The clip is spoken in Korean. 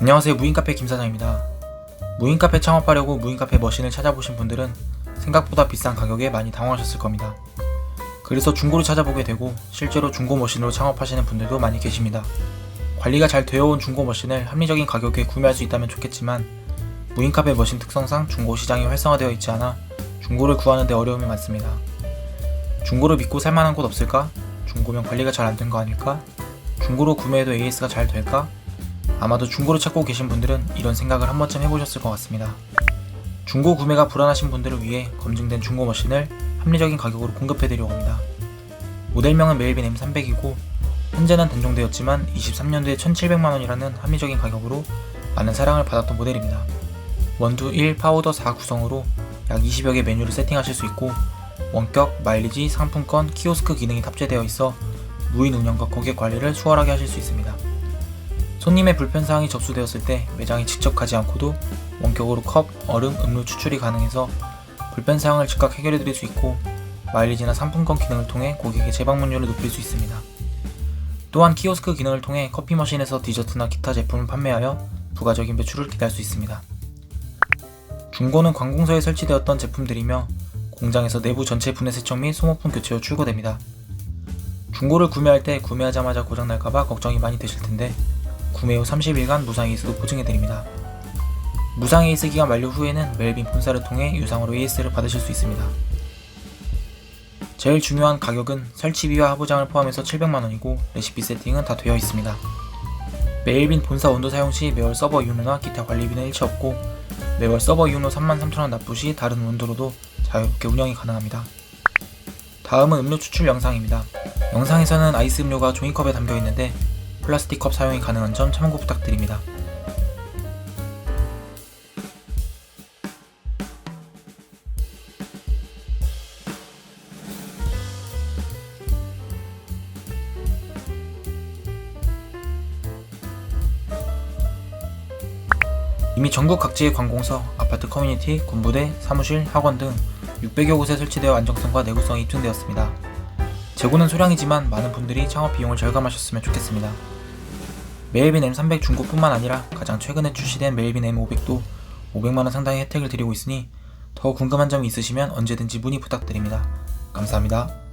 안녕하세요 무인카페 김사장입니다. 무인카페 창업하려고 무인카페 머신을 찾아보신 분들은 생각보다 비싼 가격에 많이 당황하셨을 겁니다. 그래서 중고를 찾아보게 되고 실제로 중고 머신으로 창업하시는 분들도 많이 계십니다. 관리가 잘 되어 온 중고 머신을 합리적인 가격에 구매할 수 있다면 좋겠지만 무인카페 머신 특성상 중고 시장이 활성화되어 있지 않아 중고를 구하는 데 어려움이 많습니다. 중고를 믿고 살만한 곳 없을까? 중고면 관리가 잘 안 된 거 아닐까? 중고로 구매해도 AS가 잘 될까? 아마도 중고를 찾고 계신 분들은 이런 생각을 한 번쯤 해보셨을 것 같습니다. 중고 구매가 불안하신 분들을 위해 검증된 중고 머신을 합리적인 가격으로 공급해드리려고 합니다. 모델명은 메일빈 M300이고 현재는 단종되었지만 23년도에 1,700만원이라는 합리적인 가격으로 많은 사랑을 받았던 모델입니다. 원두 1, 파우더 4 구성으로 약 20여 개 메뉴를 세팅하실 수 있고 원격, 마일리지, 상품권, 키오스크 기능이 탑재되어 있어 무인 운영과 고객 관리를 수월하게 하실 수 있습니다. 손님의 불편사항이 접수되었을 때 매장에 직접 가지 않고도 원격으로 컵, 얼음, 음료 추출이 가능해서 불편사항을 즉각 해결해드릴 수 있고 마일리지나 상품권 기능을 통해 고객의 재방문율을 높일 수 있습니다. 또한 키오스크 기능을 통해 커피 머신에서 디저트나 기타 제품을 판매하여 부가적인 매출을 기대할 수 있습니다. 중고는 관공서에 설치되었던 제품들이며 공장에서 내부 전체 분해 세척 및 소모품 교체 후 출고됩니다. 중고를 구매할 때 구매하자마자 고장날까봐 걱정이 많이 되실 텐데 구매 후 30일간 무상 AS도 보증해드립니다. 무상 AS 기간 만료 후에는 멜빈 본사를 통해 유상으로 AS를 받으실 수 있습니다. 제일 중요한 가격은 설치비와 하부장을 포함해서 700만원이고 레시피 세팅은 다 되어 있습니다. 메일빈 본사 원도 사용 시 매월 서버 이용료나 기타 관리비는 일체 없고 매월 서버 이용료 33,000원 납부 시 다른 원도로도 자유롭게 운영이 가능합니다. 다음은 음료 추출 영상입니다. 영상에서는 아이스 음료가 종이컵에 담겨 있는데 플라스틱 컵 사용이 가능한 점 참고 부탁드립니다. 이미 전국 각지의 관공서, 아파트 커뮤니티, 군부대, 사무실, 학원 등 600여 곳에 설치되어 안정성과 내구성이 입증되었습니다. 재고는 소량이지만 많은 분들이 창업 비용을 절감하셨으면 좋겠습니다. 메일빈 M300 중고뿐만 아니라 가장 최근에 출시된 메일빈 M500도 500만원 상당의 혜택을 드리고 있으니 더 궁금한 점이 있으시면 언제든지 문의 부탁드립니다. 감사합니다.